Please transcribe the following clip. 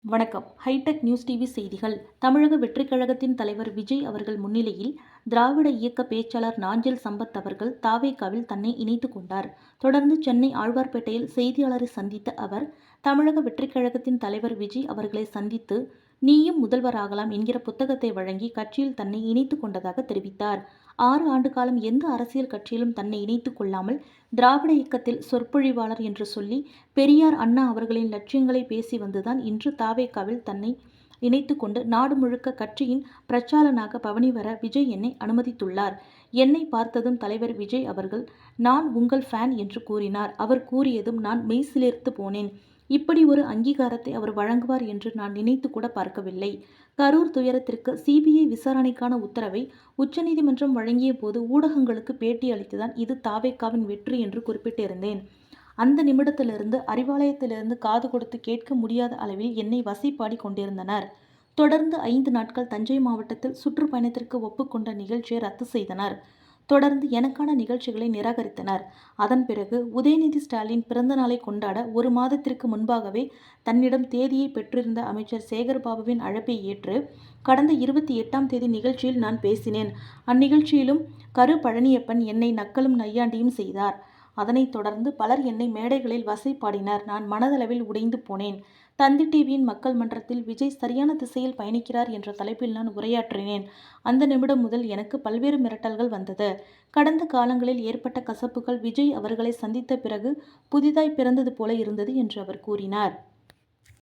வணக்கம். Hitech news TV செய்திகள். தமிழக வெற்றிக் கழகத்தின் தலைவர் விஜய் அவர்கள் முன்னிலையில் திராவிட இயக்க பேச்சாளர் நாஞ்சில் சம்பத் அவர்கள் தாவேகாவில் தன்னை இணைத்துக் கொண்டார். தொடர்ந்து சென்னை ஆழ்வார்பேட்டையில் செய்தியாளரை சந்தித்த அவர் தமிழக வெற்றிக் கழகத்தின் தலைவர் விஜய் அவர்களை சந்தித்து நீயும் முதல்வராகலாம் என்கிற புத்தகத்தை வழங்கி கட்சியில் தன்னை இணைத்துக் கொண்டதாக தெரிவித்தார். ஆறு ஆண்டு காலம் எந்த அரசியல் கட்சியிலும் தன்னை இணைத்துக் கொள்ளாமல் திராவிட இயக்கத்தில் சொற்பொழிவாளர் என்று சொல்லி பெரியார் அண்ணா அவர்களின் லட்சியங்களை பேசி வந்துதான் இன்று தாவேக்காவில் தன்னை இணைத்து கொண்டு நாடு முழுக்க கட்சியின் பிரச்சாரனாக பவனி வர விஜய் என்னை அனுமதித்துள்ளார். என்னை பார்த்ததும் தலைவர் விஜய் அவர்கள் நான் உங்கள் ஃபேன் என்று கூறினார். அவர் கூறியதும் நான் மெய்சிலிர்த்து போனேன். இப்படி ஒரு அங்கீகாரத்தை அவர் வழங்குவார் என்று நான் நினைத்து கூட பார்க்கவில்லை. கரூர் துயரத்திற்கு சிபிஐ விசாரணைக்கான உத்தரவை உச்சநீதிமன்றம் வழங்கிய போது ஊடகங்களுக்கு பேட்டி அளித்துதான் இது தாவேக்காவின் வெற்றி என்று குறிப்பிட்டிருந்தேன். அந்த நிமிடத்திலிருந்து அறிவாலயத்திலிருந்து காது கொடுத்து கேட்க முடியாத அளவில் என்னை வசைப்பாடி கொண்டிருந்தனர். தொடர்ந்து ஐந்து நாட்கள் தஞ்சை மாவட்டத்தில் சுற்றுப்பயணத்திற்கு ஒப்புக்கொண்ட நிகழ்ச்சியை ரத்து செய்தனர். தொடர்ந்து எனக்கான நிகழ்ச்சிகளை நிராகரித்தனர். அதன் பிறகு உதயநிதி ஸ்டாலின் பிறந்தநாளை கொண்டாட ஒரு மாதத்திற்கு முன்பாகவே தன்னிடம் தேதியை பெற்றிருந்த அமைச்சர் சேகர்பாபுவின் அழைப்பை ஏற்று கடந்த இருபத்தி எட்டாம் தேதி நிகழ்ச்சியில் நான் பேசினேன். அந்நிகழ்ச்சியிலும் கரு பழனியப்பன் என்னை நக்கலும் நையாண்டியும் செய்தார். அதனைத் தொடர்ந்து பலர் என்னை மேடைகளில் வசைப்பாடினர். நான் மனதளவில் உடைந்து போனேன். தந்தி டிவியின் மக்கள் மன்றத்தில் விஜய் சரியான திசையில் பயணிக்கிறார் என்ற தலைப்பில் நான் உரையாற்றினேன். அந்த நிமிடம் முதல் எனக்கு பல்வேறு மிரட்டல்கள் வந்தது. கடந்த காலங்களில் ஏற்பட்ட கசப்புகள் விஜய் அவர்களை சந்தித்த பிறகு புதிதாய் பிறந்தது போல இருந்தது என்று அவர் கூறினார்.